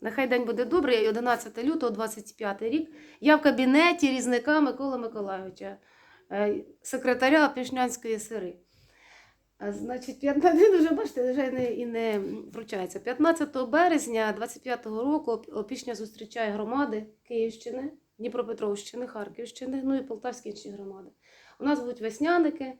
Нехай день буде добрий, і 11 лютого, 25 рік. Я в кабінеті різника Миколи Миколайовича, е, секретаря Пішнянської сири. Значить, 15, він вже бачите, вже не, і не вручається. 15 березня 25-го року Оп- Опішня зустрічає громади Київщини, Дніпропетровщини, Харківщини, ну і Полтавські інші громади. У нас будуть весняники,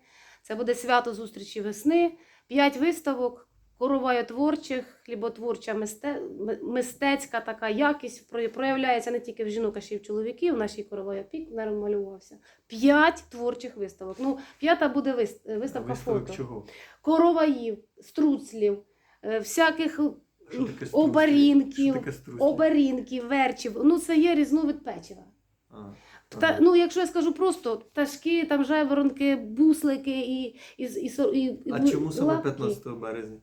це буде свято зустрічі весни, п'ять виставок, коровайотворчих, хліботворча мисте... мистецька така якість проявляється не тільки в жінок, а ще й в чоловіків. В нашій коровайопік малювався. П'ять творчих виставок. Ну, п'ята буде вис- виставка фото. чого? Короваїв, струцлів, е, всяких обарінків, Що обарінків, верчів. Ну, це є різновид печива. А, Та, ага. ну, якщо я скажу просто пташки, там жайворонки, буслики і, і, і, і, і А чому саме лапки. 15 березня?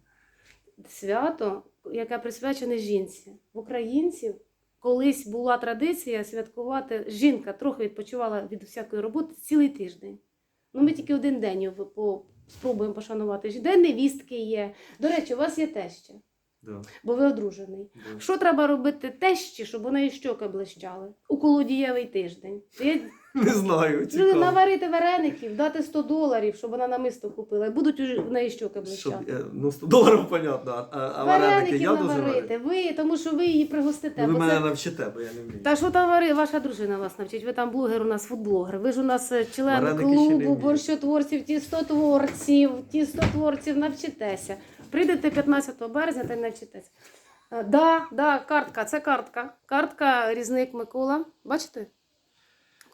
Свято, яке присвячене жінці. В українців колись була традиція святкувати. Жінка трохи відпочивала від всякої роботи цілий тиждень. Ну, ми тільки один день його по, спробуємо пошанувати. День невістки є. До речі, у вас є теща, Да, бо ви одружений. да. Що треба робити тещі, щоб у неї щоки блищали? У колодієвий тиждень. Не знаю, Люди цікаво. наварити вареників, дати 100 доларів, щоб вона намисто купила. І будуть уже в неї щоки Щоб, блищати. е, ну, 100 доларів, понятно, а, а вареники я дуже наварити. Ви, тому що ви її пригостите. Ну, ви бо мене це... навчите, бо я не вмію. Та що там вари, ваша дружина вас навчить. Ви там блогер, у нас фудблогер. Ви ж у нас е, член Вареники ще не клубу вмію. борщотворців, тістотворців, тістотворців, навчитеся. Прийдете 15 березня та й навчитеся. Е, Да, да, картка, це картка. Картка різник Микола. Бачите?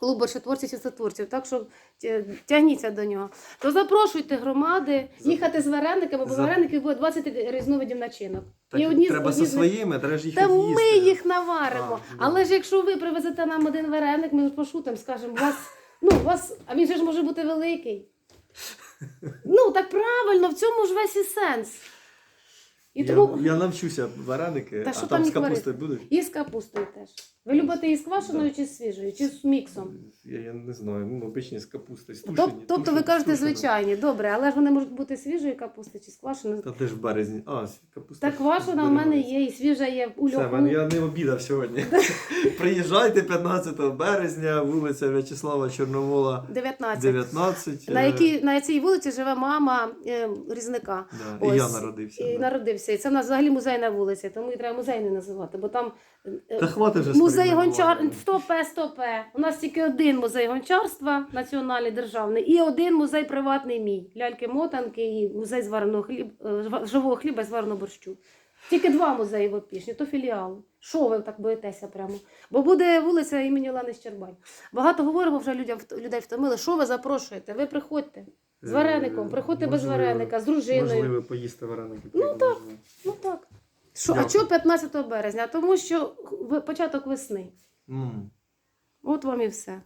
Клуб борщотворців, тістотворців. Так що тягніться до нього. То запрошуйте громади їхати з варениками, бо За- вареників буде 20 різновидів начинок. Так, І одні треба зі з- своїми, треба ж їх Та їсти. ми їх наваримо. А. Але ж якщо ви привезете нам один вареник, ми пошутимо, скажемо, вас, ну, вас, а він же ж може бути великий. Ну, так правильно, в цьому ж весь і сенс. І я, тому я навчуся вареники, Та а там з капустою будуть? і з капустою теж. Ви любите її з квашеною чи з свіжою, чи з міксом? Я, я не знаю, ну обичні з капустою, з Тоб- тушені. тобто ви тушені- кажете тушені. звичайні, добре, але ж вони можуть бути свіжої капусти чи з квашеною. Та теж в березні. А, с- капуста. Та квашена в мене є, і свіжа є у Все, льоху. мен- я не обідав сьогодні. Приїжджайте 15 березня, вулиця В'ячеслава Чорновола, 19. 19. На, е, якій, на цій вулиці живе мама е, різника. Да, і я Ось. народився. І да. народився. І це в нас взагалі музейна вулиця, тому її треба музей не називати, бо там е, Та хватить вже музей гончар стопе, стопе. У нас тільки один музей гончарства, національний державний, і один музей приватний мій. Ляльки-мотанки і музей звареного хліб, е, живого хліба і звареного борщу. Тільки два музеї в Опішні, то філіали. Що ви так боїтеся прямо? Бо буде вулиця імені Олени Щербань. Багато говоримо вже людям людей втомили. Що ви запрошуєте? Ви приходьте з Е, вареником, приходьте без можливо, вареника, з дружиною. Можливо, поїсти вареники. Ну, так. Ну так. Що, а Дякую. чого 15 березня? Тому що ви- початок весни. М. От вам і все.